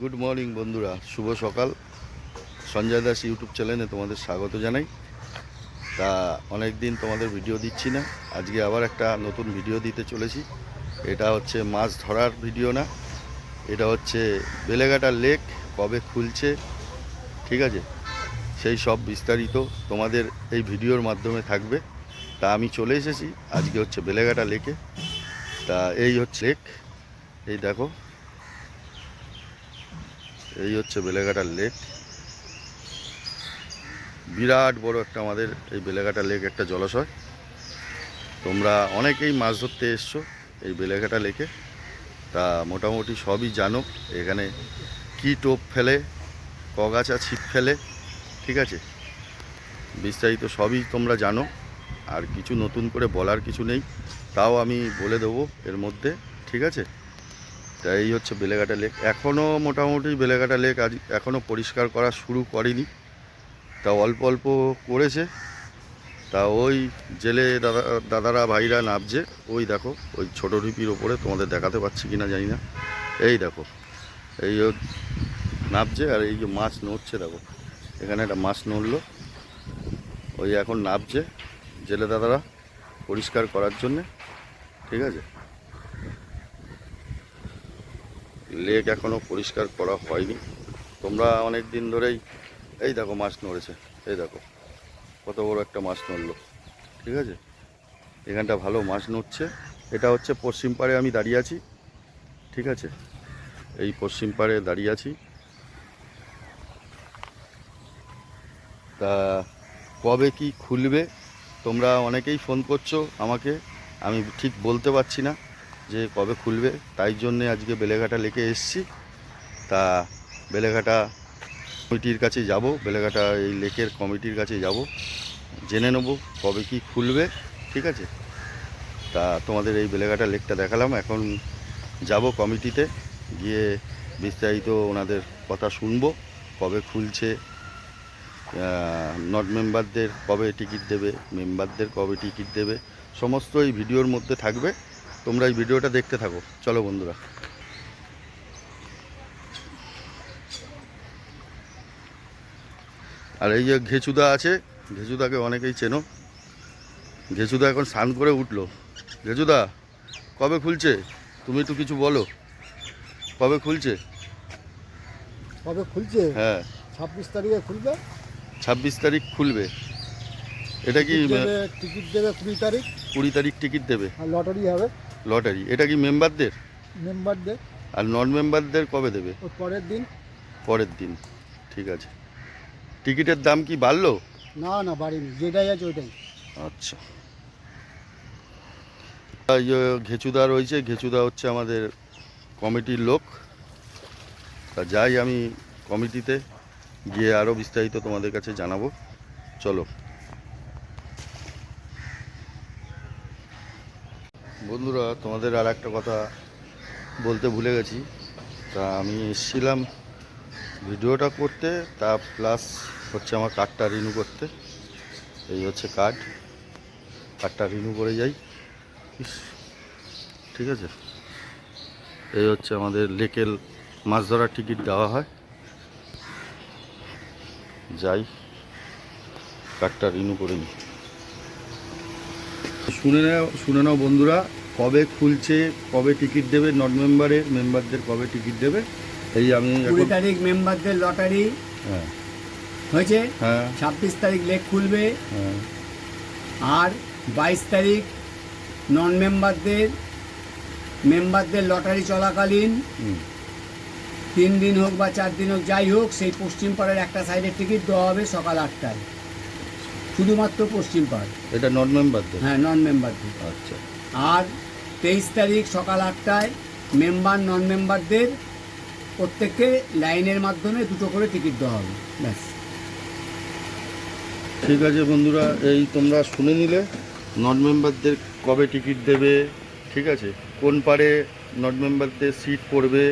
Good morning বন্ধুরা। শুভ সকাল। Sanjay Das YouTube চ্যানেলে তোমাদের স্বাগত জানাই। তা অনেক দিন তোমাদের ভিডিও দিচ্ছি না। আজকে আবার একটা নতুন ভিডিও দিতে চলেছি। এটা হচ্ছে মাছ ধরার ভিডিও না। এটা হচ্ছে বেলেঘাটা লেক, কবে খুলছে, ঠিক আছে? সেই সব বিস্তারিত তোমাদের এই ভিডিওর মাধ্যমে থাকবে। তা আমি চলে এসেছি। আজকে হচ্ছে বেলেঘাটা লেকে। তা এই হচ্ছে লেক। এই দেখো। এই হচ্ছে বেলেঘাটার লেক। বিরাট বড় একটা আমাদের এই বেলেঘাটা লেক একটা জলাশয়। তোমরা অনেকেই মাছ ধরতে এসছো এই বেলেঘাটা লেকে। তা মোটামুটি সবই জানো, এখানে কি টোপ ফেলে কগাছা ছিপ ফেলে, ঠিক আছে? বিস্তারিত সবই তোমরা জানো, আর কিছু নতুন করে বলার কিছু নেই, তাও আমি বলে দেবো এর মধ্যে, ঠিক আছে? তা এই হচ্ছে বেলেঘাটা লেক এখনও মোটামুটি বেলেঘাটা লেক আজ এখনও পরিষ্কার করা শুরু করেনি। তা অল্প অল্প করেছে। তা ওই জেলে দাদা, দাদারা, ভাইরা নামছে ওই দেখো, ওই ছোটো ঢিপির ওপরে তোমাদের দেখাতে পাচ্ছি কি না জানি না। এই দেখো, এই নামছে আর এই যে মাছ নড়ছে দেখো, এখানে একটা মাছ নড়লো। ওই এখন নামছে জেলে দাদারা পরিষ্কার করার জন্যে, ঠিক আছে? লেক এখনও পরিষ্কার করা হয়নি। তোমরা অনেক দিন ধরেই, এই দেখো মাছ নড়েছে, এই দেখো, কত বড় একটা মাছ নড়লো, ঠিক আছে? এখানটা ভালো মাছ নড়ছে। এটা হচ্ছে পশ্চিম পাড়ে আমি দাঁড়িয়ে আছি, ঠিক আছে? এই পশ্চিম পাড়ে দাঁড়িয়ে আছি। তা কবে কি খুলবে, তোমরা অনেকেই ফোন করছ আমাকে, আমি ঠিক বলতে পারছি না। যে কবে খুলবে, তাই জন্যে আজকে বেলেঘাটা লেকে এসছি। তা বেলেঘাটা কমিটির কাছে যাব, বেলেঘাটা এই লেকের কমিটির কাছে যাব। জেনে নেব কবে কি খুলবে, ঠিক আছে? তা তোমাদের এই বেলেঘাটা লেকটা দেখালাম। এখন যাব কমিটিতে, গিয়ে বিস্তারিত ওনাদের কথা শুনব, কবে খুলছে নট মেম্বারদের কবে টিকিট দেবে মেম্বারদের কবে টিকিট দেবে সমস্ত এই ভিডিওর মধ্যে থাকবে। তোমরা এই ভিডিওটা দেখতে থাকো। চলো বন্ধুরা। আর এই যে ঘেচুদা আছে ঘেচুদাকে অনেকেই চেনো। ঘেচুদা এখন স্নান করে উঠল। ঘেচুদা কবে খুলছে? তুমি একটু কিছু বলো। কবে খুলছে? কবে খুলছে? হ্যাঁ। ছাব্বিশ তারিখে খুলবে? ছাব্বিশ তারিখ খুলবে। এটা কি টিকিট দেবে টিকিট দেবে কুড়ি তারিখ। কুড়ি তারিখ টিকিট দেবে? লটারি হবে। লটারি। এটা কি মেম্বারদের? মেম্বারদের। আর নন মেম্বারদের কবে দেবে? পরের দিন। পরের দিন। ঠিক আছে। টিকিটের দাম কি বাড়লো? না না বাড়িনি। যেটাই আছে ওইটাই। আচ্ছা। এই ঘেচুদা রয়েছে। ঘেচুদা হচ্ছে আমাদের কমিটির লোক। তা যাই আমি কমিটিতে গিয়ে আরও বিস্তারিত তোমাদের কাছে জানাব। চলো। বন্ধুরা, তোমাদের আর একটা কথা বলতে ভুলে গেছি। তা আমি এসেছিলাম ভিডিওটা করতে, তা প্লাস হচ্ছে আমার কার্ডটা রিনিউ করতে। এই হচ্ছে কার্ড কার্ডটা রিনিউ করে যাই। ঠিক আছে? এই হচ্ছে আমাদের লেকেল মাছ ধরার টিকিট দেওয়া হয়। যাই কার্ডটা রিনিউ করে নিই শুনে নাও শুনে নাও বন্ধুরা। কবে খুলছে কবে টিকিট দেবে নন মেম্বারের মেম্বারদের কবে টিকিট দেবে এই আমি কুড়ি তারিখ মেম্বারদের লটারি হ্যাঁ। হয়েছে হ্যাঁ। ছাব্বিশ তারিখ লেক খুলবে হ্যাঁ। আর বাইশ তারিখ নন মেম্বারদের মেম্বারদের লটারি চলাকালীন তিন দিন হোক বা চার দিন হোক যাই হোক সেই পশ্চিম পাড়ের একটা সাইডের টিকিট দেওয়া হবে সকাল আটটায়। শুধুমাত্র পশ্চিম পাড়। এটা নন মেম্বারদের হ্যাঁ নন মেম্বারদের আচ্ছা। আর তেইশ তারিখ সকাল আটটায় মেম্বার নন মেম্বারদের প্রত্যেককে লাইনের মাধ্যমে দুটো করে টিকিট দেওয়া হবে, ব্যাস। ঠিক আছে বন্ধুরা, এই তোমরা শুনে নিলে নন মেম্বারদের কবে টিকিট দেবে, ঠিক আছে? কোন পারে নট মেম্বারদের সিট পড়বে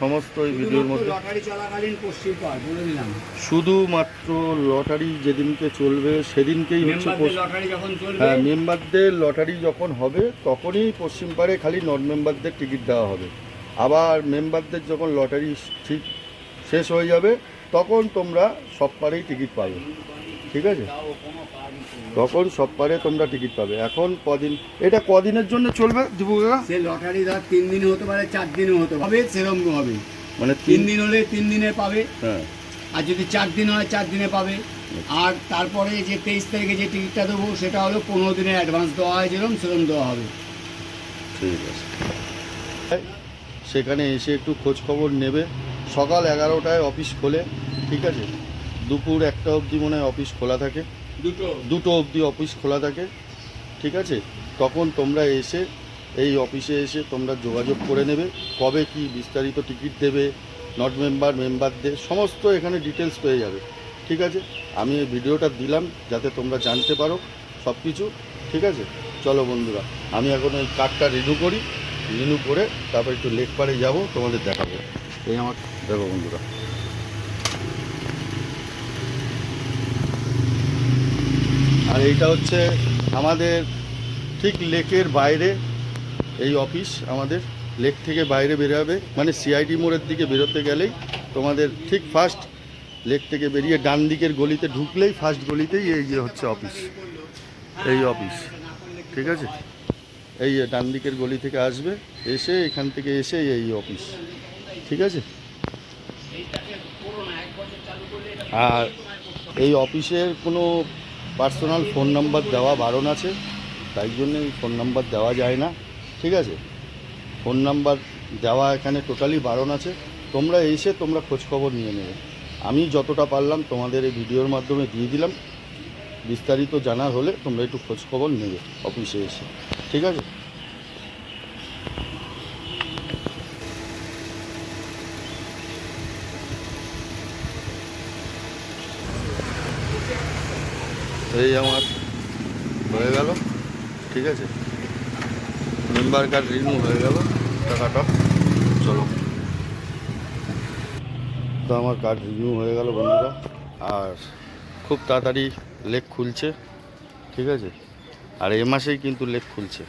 সমস্ত ভিডিওর মধ্যে। লটারি চলাকালীন পশ্চিম পাড় বলে দিলাম। শুধুমাত্র লটারি যেদিনকে চলবে সেদিনকেই হচ্ছে লটারি যখন চলবে হ্যাঁ মেম্বারদের লটারি যখন হবে তখনই পশ্চিম পাড়ে খালি নন মেম্বারদের টিকিট দেওয়া হবে। আবার মেম্বারদের যখন লটারি ঠিক শেষ হয়ে যাবে তখন তোমরা সব পারেই টিকিট পাবে। ঠিক আছে? তখন সব পারে তোমরা টিকিট পাবে। এখন কদিন? এটা কদিনের জন্য চলবে দীপু কাকা সে লটারি ধর তিন দিনে হতে পারে চার দিনে হতে পারে। সেরকম হবে। মানে তিন তিন দিন হলে তিন দিনে পাবে। হ্যাঁ। আর যদি চার দিন হয় চার দিনে পাবে। আর তারপরে যে তেইশ তারিখে যে টিকিটটা দেবো সেটা হলো পনেরো দিনের অ্যাডভান্স দেওয়া হয় যেরকম সেরকম দেওয়া হবে। ঠিক আছে। সেখানে এসে একটু খোঁজ খবর নেবে। সকাল এগারোটায় অফিস খোলে ঠিক আছে? দুপুর একটা অবধি মনে হয় অফিস খোলা থাকে। দুটো দুটো অবধি অফিস খোলা থাকে। ঠিক আছে? তখন তোমরা এসে এই অফিসে এসে তোমরা যোগাযোগ করে নেবে। কবে কি বিস্তারিত টিকিট দেবে নট মেম্বার মেম্বারদের সমস্ত এখানে ডিটেলস পেয়ে যাবে। ঠিক আছে? আমি এই ভিডিওটা দিলাম যাতে তোমরা জানতে পারো সব কিছু ঠিক আছে? চলো বন্ধুরা আমি এখন ওই কার্ডটা রিনিউ করি। রিনিউ করে তারপর একটু লেক পারে যাব তোমাদের দেখাবো। এই আমার দেখো বন্ধুরা। আর এইটা হচ্ছে আমাদের ঠিক লেকের বাইরে এই অফিস, আমাদের লেক থেকে বাইরে বেরোবে মানে সিআইডি মোড়ের দিকে বেরোতে গেলেই তোমাদের ঠিক ফার্স্ট লেক থেকে বেরিয়ে ডান দিকের গলিতে ঢুকলেই ফার্স্ট গলিতেই এই যে হচ্ছে অফিস, এই অফিস, ঠিক আছে? এই ডান দিকের গলি থেকে আসবে, এসে এখান থেকে এসে এই অফিস, ঠিক আছে? আর এই অফিসের কোনো পার্সোনাল ফোন নাম্বার দেওয়া বারণ আছে, তাই জন্য ফোন নাম্বার দেওয়া যায় না। ঠিক আছে? ফোন নাম্বার দেওয়া এখানে টোটালি বারণ আছে। তোমরা এসে তোমরা খোঁজখবর নিয়ে নেবে। আমি যতটা পারলাম তোমাদের এই ভিডিওর মাধ্যমে দিয়ে দিলাম। বিস্তারিত জানার হলে তোমরা একটু খোঁজখবর নেবে অফিসে এসে। ঠিক আছে? এই আমার হয়ে গেল, ঠিক আছে? মেম্বার কার্ড রিনিউ হয়ে গেল, টাকাটা চলো। তো আমার কার্ড রিনিউ হয়ে গেল বন্ধুরা, আর খুব তাড়াতাড়ি লেক খুলছে, ঠিক আছে? আর এ মাসেই কিন্তু লেক খুলছে,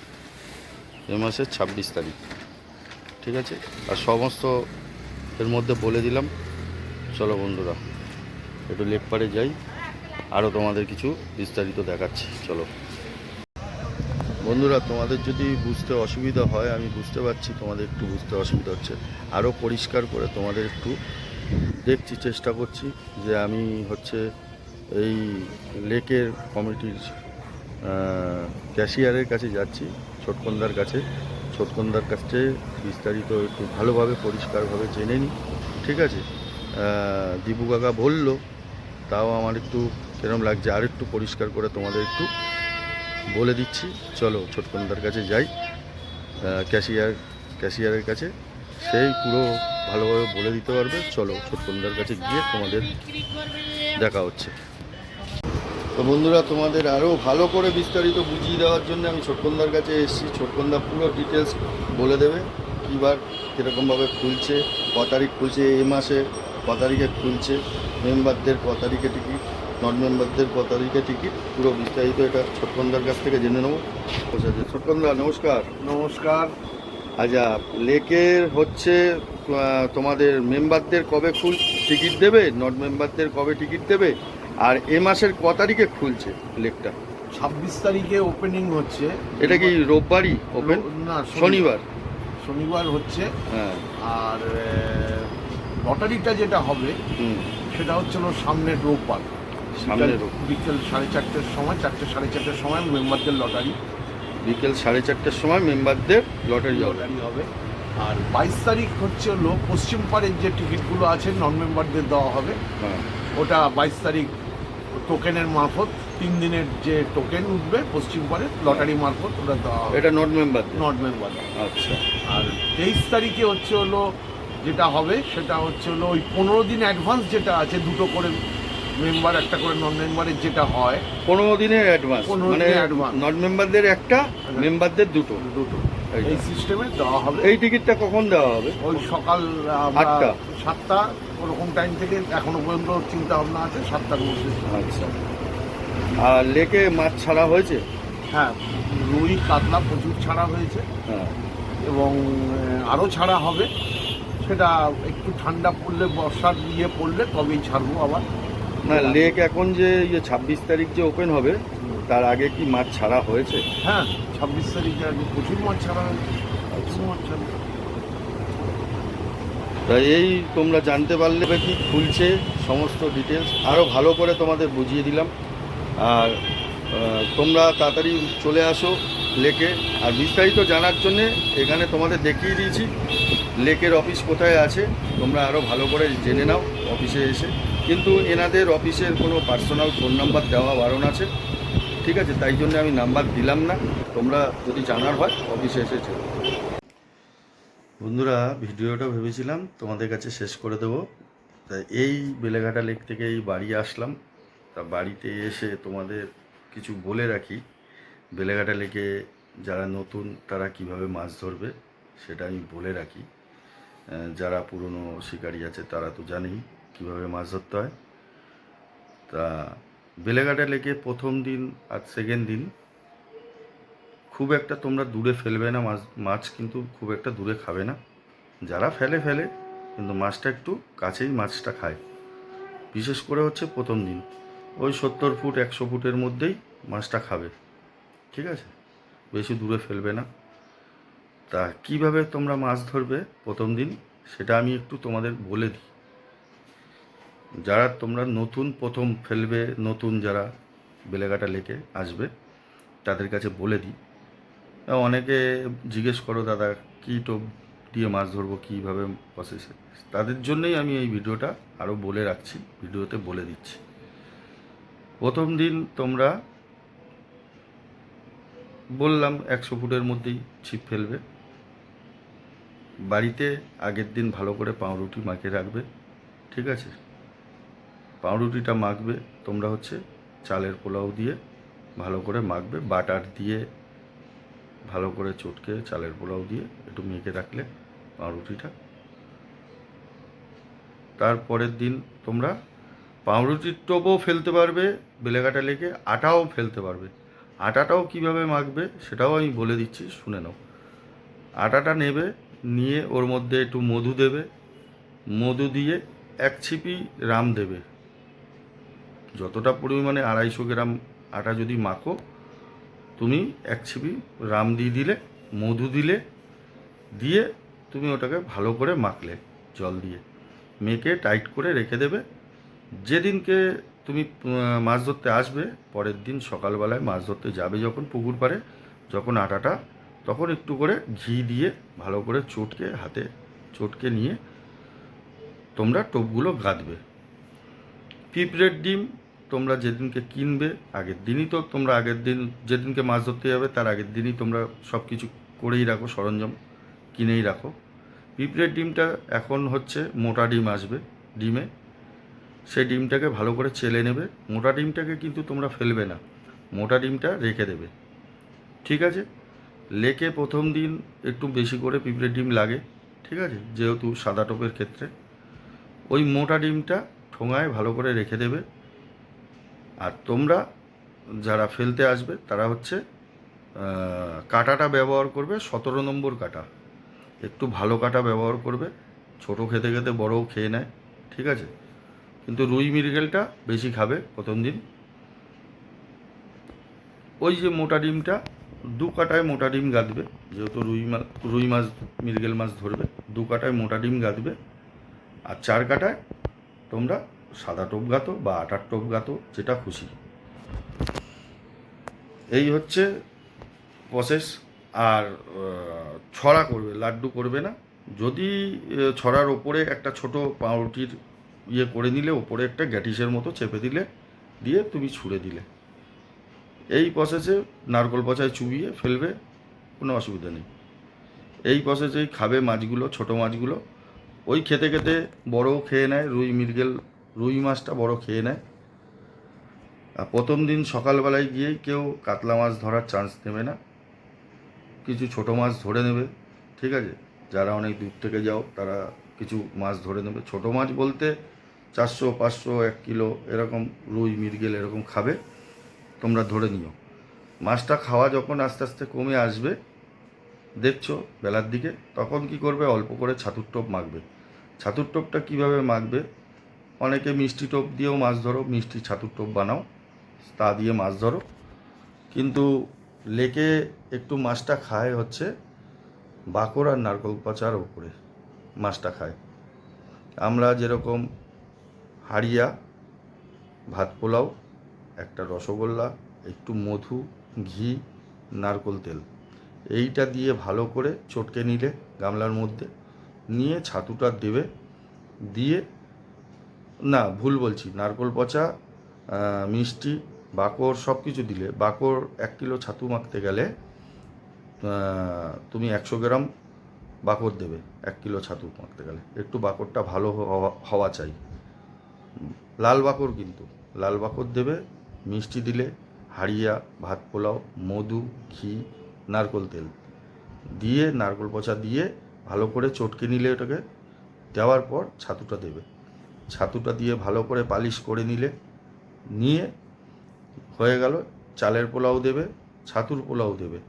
এ মাসের ছাব্বিশ তারিখ, ঠিক আছে? আর সমস্ত এর মধ্যে বলে দিলাম, চলো বন্ধুরা, একটু লেক পারে যাই। আরও তোমাদের কিছু বিস্তারিত দেখাচ্ছি, চলো। বন্ধুরা, তোমাদের যদি বুঝতে অসুবিধা হয়, আমি বুঝতে পারছি তোমাদের একটু বুঝতে অসুবিধা হচ্ছে। আরও পরিষ্কার করে তোমাদের একটু দেখছি, চেষ্টা করছি যে আমি হচ্ছে এই লেকের কমিটির ক্যাশিয়ারের কাছে যাচ্ছি, ছোটকন্দার কাছে। ছোটকন্দার কাছে বিস্তারিত একটু ভালোভাবে, পরিষ্কারভাবে জেনে নিই। ঠিক আছে? দীপু কাকা বলল তাও আমার একটু কিরম লাগছে, আর একটু পরিষ্কার করে তোমাদের একটু বলে দিচ্ছি। চলো, ছোটকন্দার কাছে যাই। ক্যাশিয়ার, ক্যাশিয়ারের কাছে। সেই পুরো ভালোভাবে বলে দিতে পারবে। চলো, ছোটকন্দার কাছে গিয়ে তোমাদের দেখা হচ্ছে। তো বন্ধুরা, তোমাদের আরও ভালো করে বিস্তারিত বুঝিয়ে দেওয়ার জন্য আমি ছোটকন্দার কাছে এসেছি। ছোটকন্দা পুরো ডিটেলস বলে দেবে। কীবার, কীরকমভাবে খুলছে, ক তারিখ খুলছে এই মাসে ক তারিখে খুলছে। মেম্বারদের ক তারিখে টিকিট নন মেম্বারদের ক তারিখে টিকিট পুরো বিস্তারিত এটা ছোটকন্দার কাছ থেকে জেনে নেব। ছোটকন্দা নমস্কার। নমস্কার। আচ্ছা লেকের হচ্ছে তোমাদের মেম্বারদের কবে খুল টিকিট দেবে? নন মেম্বারদের কবে টিকিট দেবে? আর এ মাসের ক তারিখে খুলছে লেকটা? ছাব্বিশ তারিখে ওপেনিং হচ্ছে। এটা কি রোববারই ওপেন না শনিবার। শনিবার হচ্ছে। হ্যাঁ। আর লটারিটা যেটা হবে হুম। সেটা হচ্ছে হলো সামনের রোববার। সামনের বিকাল- সাড়ে চারটের সময় চারটে সাড়ে চারটের সময় মেম্বারদের লটারি। বিকেল সাড়ে চারটের সময় মেম্বারদের লটারি হবে। লটারি হবে। আর বাইশ তারিখ হচ্ছে হলো পশ্চিম পাড়ের যে টিকিটগুলো আছে নন মেম্বারদের দেওয়া হবে। হ্যাঁ। ওটা বাইশ তারিখ টোকেনের মারফত তিন দিনের যে টোকেন উঠবে পশ্চিম পাড়ের লটারি মারফত ওটা দেওয়া হবে। এটা নট মেম্বার নট মেম্বার আচ্ছা। আর তেইশ তারিখে হচ্ছে হলো যেটা হবে সেটা হচ্ছে হলো ওই পনেরো দিন অ্যাডভান্স যেটা আছে দুটো করে মেম্বার একটা করে নন মেম্বারের যেটা হয়। পনেরো দিনের অ্যাডভান্স 15 মানে advance। নট মেম্বারদের একটা মেম্বারদের দুটো। দুটো। এই এই সিস্টেমে দেওয়া হবে। এই টিকিটটা কখন দেওয়া হবে? ওই সকাল আটটা। সাতটা ওরকম টাইম থেকে এখনও পর্যন্ত চিন্তা ভাবনা আছে সাতটার মধ্যে। আচ্ছা। আর লেকে মাছ ছাড়া হয়েছে? হ্যাঁ রুই কাতলা প্রচুর ছাড়া হয়েছে। হ্যাঁ। এবং আরও ছাড়া হবে। সেটা একটু ঠান্ডা পড়লে বর্ষার ইয়ে পড়লে তবেই ছাড়বো আবার। না লেক এখন যে ইয়ে ছাব্বিশ তারিখ যে ওপেন হবে তার আগে কি মাছ ছাড়া হয়েছে? হ্যাঁ ছাব্বিশ তারিখে আগে প্রচুর মাছ ছাড়া হয়েছে প্রচুর মাছ ছাড়া। তাই এই তোমরা জানতে পারলে কি খুলছে সমস্ত ডিটেলস আরও ভালো করে তোমাদের বুঝিয়ে দিলাম। আর তোমরা তাড়াতাড়ি চলে আসো। লেকে। আর বিস্তারিত জানার জন্যে এখানে তোমাদের দেখিয়ে দিয়েছি, লেকের অফিস কোথায় আছে, তোমরা আরও ভালো করে জেনে নাও অফিসে এসে। কিন্তু এনাদের অফিসের কোনো পার্সোনাল ফোন নাম্বার দেওয়া বারণ আছে, ঠিক আছে? তাই জন্য আমি নাম্বার দিলাম না, তোমরা যদি জানার হয় অফিসে এসে বন্ধুরা, ভিডিওটা ভেবেছিলাম তোমাদের কাছে শেষ করে দেবো। তা এই বেলেঘাটা লেক থেকে এই বাড়ি আসলাম। তা বাড়িতে এসে তোমাদের কিছু বলে রাখি। বেলেঘাটা লেকে যারা নতুন, তারা কীভাবে মাছ ধরবে সেটা আমি বলে রাখি। যারা পুরনো শিকারি আছে, তারা তো জানেই কীভাবে মাছ ধরতে হয়। তা বেলেঘাটা লেকে প্রথম দিন আর সেকেন্ড দিন খুব একটা তোমরা দূরে ফেলবে না মাছ মাছ কিন্তু খুব একটা দূরে খাবে না। যারা ফেলে ফেলে, কিন্তু মাছটা একটু কাছেই মাছটা খায়। বিশেষ করে হচ্ছে প্রথম দিন। ওই সত্তর ফুট, একশো ফুটের মধ্যেই মাছটা খাবে। ঠিক আছে? বেশি দূরে ফেলবে না। তা কীভাবে তোমরা মাছ ধরবে প্রথম দিন, সেটা আমি একটু তোমাদের বলে দিই। যারা তোমরা নতুন প্রথম ফেলবে, নতুন যারা বেলেঘাটা লেকে আসবে, তাদের কাছে বলে দিই। অনেকে জিজ্ঞেস করো, দাদা, কী টোপ দিয়ে মাছ ধরবো, কীভাবে প্রসেসে তাদের জন্যই আমি এই ভিডিওটা আরও বলে রাখছি, ভিডিওতে বলে দিচ্ছি। প্রথম দিন তোমরা বললাম একশো ফুটের মধ্যেই ছিপ ফেলবে। বাড়িতে আগের দিন ভালো করে পাউরুটি মাখিয়ে রাখবে, ঠিক আছে? পাউরুটিটা মাখবে, তোমরা হচ্ছে চালের পোলাও দিয়ে ভালো করে মাখবে, বাটার দিয়ে ভালো করে চটকে চালের পোলাও দিয়ে একটু মেখে রাখলে পাউরুটিটা। তারপরের দিন তোমরা পাউরুটির টোপও ফেলতে পারবে, বেলেঘাটা লেগে আটাও ফেলতে পারবে। আটাটাও কীভাবে মাখবে সেটাও আমি বলে দিচ্ছি, শুনে নাও। আটাটা নেবে, নিয়ে ওর মধ্যে একটু মধু দেবে। মধু দিয়ে এক ছিপি রাম দেবে। যতটা পরিমাণে আড়াইশো গ্রাম আটা যদি মাখো, তুমি এক ছিপি রাম দিয়ে দিলে, মধু দিলে, দিয়ে তুমি ওটাকে ভালো করে মাখলে জল দিয়ে। মেখে টাইট করে রেখে দেবে। যেদিনকে তুমি মাছ ধরতে আসবে, পরের দিন সকালবেলায় মাছ ধরতে যাবে যখন পুকুর পাড়ে, যখন আটাটা, তখন একটু করে ঘি দিয়ে ভালো করে চটকে হাতে, চটকে নিয়ে তোমরা টোপগুলো গাঁদবে। পিঁপড়ের ডিম তোমরা যেদিনকে কিনবে, আগের দিনই তো তোমরা আগের দিন যেদিনকে মাছ ধরতে যাবে, তার আগের দিনই তোমরা সব কিছু করেই রাখো, সরঞ্জাম কিনেই রাখো। পিঁপড়ের ডিমটা এখন হচ্ছে মোটা ডিম আসবে, ডিমে সেই ডিমটাকে ভালো করে চেলে নেবে। মোটা ডিমটাকে কিন্তু তোমরা ফেলবে না। মোটা ডিমটা রেখে দেবে। ঠিক আছে? লেকে প্রথম দিন একটু বেশি করে পিঁপড়ের ডিম লাগে। ঠিক আছে? যেহেতু সাদা টোপের ক্ষেত্রে। ওই মোটা ডিমটা ঠোঙায় ভালো করে রেখে দেবে। আর তোমরা যারা ফেলতে আসবে, তারা হচ্ছে কাঁটাটা ব্যবহার করবে সতেরো নম্বর কাঁটা। একটু ভালো কাঁটা ব্যবহার করবে। ছোট খেতে খেতে বড়ও খেয়ে নেয়। ঠিক আছে? কিন্তু রুই মৃগেলটা বেশি খাবে প্রথম দিন। ওই যে মোটা ডিমটা, দু কাটায় মোটা ডিম গাঁদবে, যেহেতু রুই মাছ রুই মাছ, মৃগেল মাছ ধরবে, দু কাটায় মোটা ডিম গাঁদবে, আর চার কাটায় তোমরা সাদা টোপ গাতো বা আটার টোপ গাতো, যেটা খুশি। এই হচ্ছে প্রসেস আর ছড়া করবে, লাড্ডু করবে না। যদি ছড়ার ওপরে একটা ছোট পাউরুটির ইয়ে করে নিলে, ওপরে একটা গ্যাটিসের মতো চেপে দিলে, দিয়ে তুমি ছুঁড়ে দিলে। এই প্রসেসে নারকল পচায় চুবিয়ে ফেলবে, কোনো অসুবিধা নেই। এই প্রসেসেই খাবে মাছগুলো, ছোট মাছগুলো। ওই খেতে খেতে বড়ও খেয়ে নেয়, রুই মৃগেল, রুই মাছটা বড় খেয়ে নেয়। আর প্রথম দিন সকালবেলায় গিয়েই কেউ কাতলা মাছ ধরার চান্স নেবে না। কিছু ছোট মাছ ধরে নেবে, ঠিক আছে? যারা অনেক দূর থেকে যাও, তারা কিছু মাছ ধরে নেবে। ছোট মাছ বলতে চারশো, পাঁচশো, এক কিলো এরকম রুই, মৃগেল এরকম খাবে, তোমরা ধরে নিও। মাছটা খাওয়া যখন আস্তে আস্তে কমে আসবে, দেখছ বেলার দিকে, তখন কি করবে? অল্প করে ছাতুর টোপ মাখবে। ছাতুর টোপটা কীভাবে মাখবে? অনেকে মিষ্টি টোপ দিয়েও মাছ ধরো, মিষ্টি ছাতুর টোপ বানাও, তা দিয়ে মাছ ধরো। কিন্তু লেকে একটু মাছটা খায় হচ্ছে বাঁকড় আর নারকল পচার ওপরে, মাছটা খায়। আমরা যেরকম হাড়িয়া, ভাত পোলাও, একটা রসগোল্লা, একটু মধু, ঘি, নারকোল তেল। এইটা দিয়ে ভালো করে চটকে নিলে গামলার মধ্যে, নিয়ে ছাতুটা দেবে, দিয়ে, না, ভুল বলছি, নারকোল পচা মিষ্টি, বাকর সব কিছু দিলে, বাকর এক কিলো ছাতু মাখতে গেলে তুমি একশো গ্রাম বাকর দেবে, এক কিলো ছাতু মাখতে গেলে। একটু বাকরটা ভালো হওয়া হওয়া চাই। লাল বাকর কিন্তু। লাল বাকর দেবে, মিষ্টি দিলে হাড়িয়া, ভাত পোলাও, মধু, ঘি, নারকোল তেল। দিয়ে নারকোল পচা দিয়ে ভালো করে চটকে নিলে ওটাকে, দেওয়ার পর ছাতুটা দেবে। ছাতুটা দিয়ে ভালো করে পালিশ করে নিলে, নিয়ে হয়ে গেল, চালের পোলাও দেবে, ছাতুর পোলাও দেবে।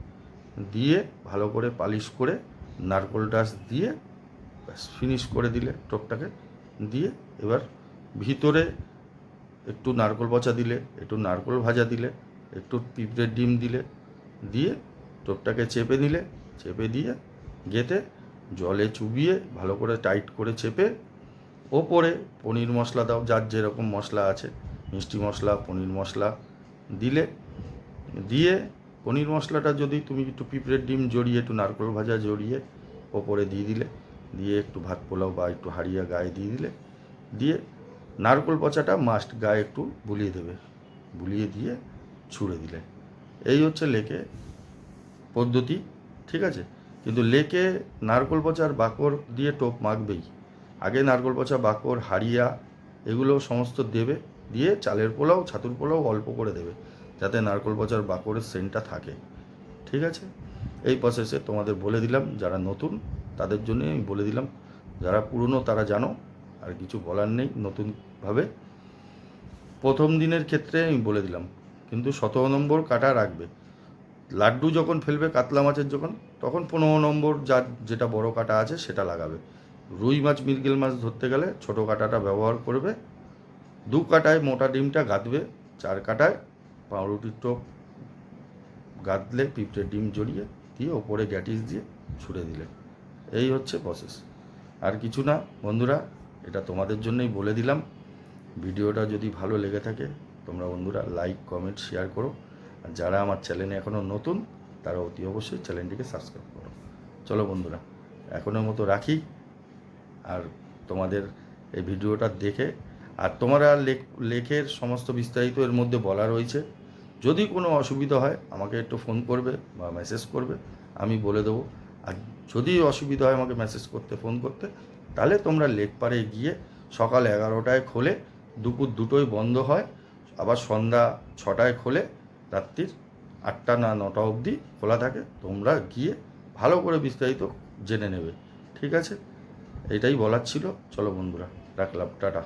দিয়ে ভালো করে পালিশ করে নারকোল ডাস দিয়ে ব্যাস ফিনিশ করে দিলে টোপটাকে, দিয়ে এবার ভিতরে একটু নারকোল পচা দিলে, একটু নারকোল ভাজা দিলে, একটু পিঁপড়ের ডিম দিলে, দিয়ে টোপটাকে চেপে দিলে, চেপে দিয়ে গেতে জলে চুবিয়ে ভালো করে টাইট করে চেপে ওপরে পনির মশলা দাও, যার যেরকম মশলা আছে, মিষ্টি মশলা, পনির মশলা দিলে, দিয়ে পনির মশলাটা যদি তুমি একটু পিঁপড়ের ডিম জড়িয়ে, একটু নারকোল ভাজা জড়িয়ে ওপরে দিয়ে দিলে, দিয়ে একটু ভাত পোলাও বা একটু হাড়িয়া গায়ে দিয়ে দিলে, দিয়ে নারকোল পচাটা মাস্ট গায়ে একটু বুলিয়ে দেবে। বুলিয়ে দিয়ে ছুঁড়ে দিলে। এই হচ্ছে লেকে পদ্ধতি, ঠিক আছে? কিন্তু লেকে নারকোল পচার বাকর দিয়ে টোপ মাখবেই। আগে নারকোল পচা বাকর, হাড়িয়া, এগুলো সমস্ত দেবে, দিয়ে চালের পোলাও, ছাতুর পোলাও অল্প করে দেবে, যাতে নারকোল পচার বাকরের সেন্টটা থাকে। ঠিক আছে? এই প্রসেসে তোমাদের বলে দিলাম, যারা নতুন, তাদের জন্য আমি বলে দিলাম। যারা পুরনো, তারা জানো। আর কিছু বলার নেই নতুনভাবে। প্রথম দিনের ক্ষেত্রে আমি বলে দিলাম, কিন্তু সতেরো নম্বর কাটা রাখবে। লাড্ডু যখন ফেলবে, কাতলা মাছের যখন, তখন পনেরো নম্বর যার যেটা বড় কাটা আছে সেটা লাগাবে। রুই মাছ, মৃগেল মাছ ধরতে গেলে ছোট কাটাটা ব্যবহার করবে। দু কাটায় মোটা ডিমটা গাঁথবে চার কাটায় পাউরুটির টোপ গাঁথলে পিঁপড়ে ডিম জড়িয়ে দিয়ে ওপরে গ্যাটিস দিয়ে ছুড়ে দিলে। এই হচ্ছে প্রসেস আর কিছু না, বন্ধুরা এটা তোমাদের জন্যই বলে দিলাম। ভিডিওটা যদি ভালো লেগে থাকে, তোমরা বন্ধুরা লাইক কমেন্ট শেয়ার করো। আর যারা আমার চ্যানেলে এখনও নতুন, তারা অতি অবশ্যই চ্যানেলটিকে সাবস্ক্রাইব করো। চলো বন্ধুরা, এখনের মতো রাখি। আর তোমাদের এই ভিডিওটা দেখে, আর তোমরা লেখ, লেখের সমস্ত বিস্তারিত এর মধ্যে বলা রয়েছে। যদি কোনো অসুবিধা হয়, আমাকে একটু ফোন করবে বা মেসেজ করবে, আমি বলে দেবো। আর যদি অসুবিধা হয়, আমাকে মেসেজ করতে ফোন করতে তাহলে তোমরা লেক পারে গিয়ে সকাল এগারোটায় খোলে, দুপুর দুটোই বন্ধ হয়, আবার সন্ধ্যা ছটায় খোলে, রাত্রির আটটা না নটা অবধি খোলা থাকে, তোমরা গিয়ে ভালো করে বিস্তারিত জেনে নেবে। ঠিক আছে? এটাই বলার ছিল। চলো বন্ধুরা, রাখলাম। টাটা।